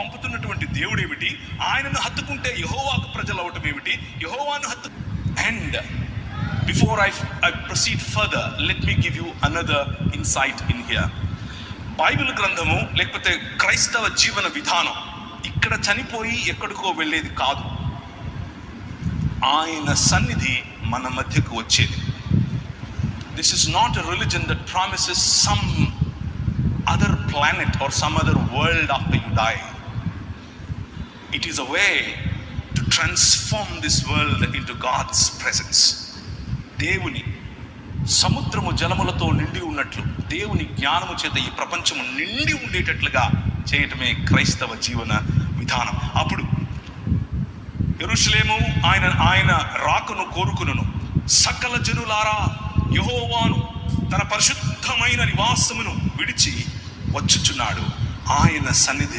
పంపుతున్నటువంటి దేవుడు ఏమిటి? ఆయనను హత్తుకుంటే యహోవాకు ప్రజలు అవటం ఏమిటి? యహోవాను హత్తు and before I I proceed further let me give you another insight in here Bible గ్రంథము లేకపోతే క్రైస్తవ జీవన విధానం ఇక్కడ చనిపోయి ఎక్కడికో వెళ్ళేది కాదు. ఆయన సన్నిధి మన మధ్యకు వచ్చేది. This is not a religion that promises some other planet or some other world after you die it is a way to transform this world into God's presence దేవుని సముద్రము జలములతో నిండి ఉన్నట్లు దేవుని జ్ఞానము చేత ఈ ప్రపంచము నిండి ఉండేటట్లుగా చేయటమే క్రైస్తవ జీవన విధానం. అప్పుడు ఎరుషులేము ఆయన ఆయన రాకను కోరుకును సకల జనులారా యహోవాను తన పరిశుద్ధమైన నివాసమును విడిచి వచ్చుచున్నాడు. ఆయన సన్నిధి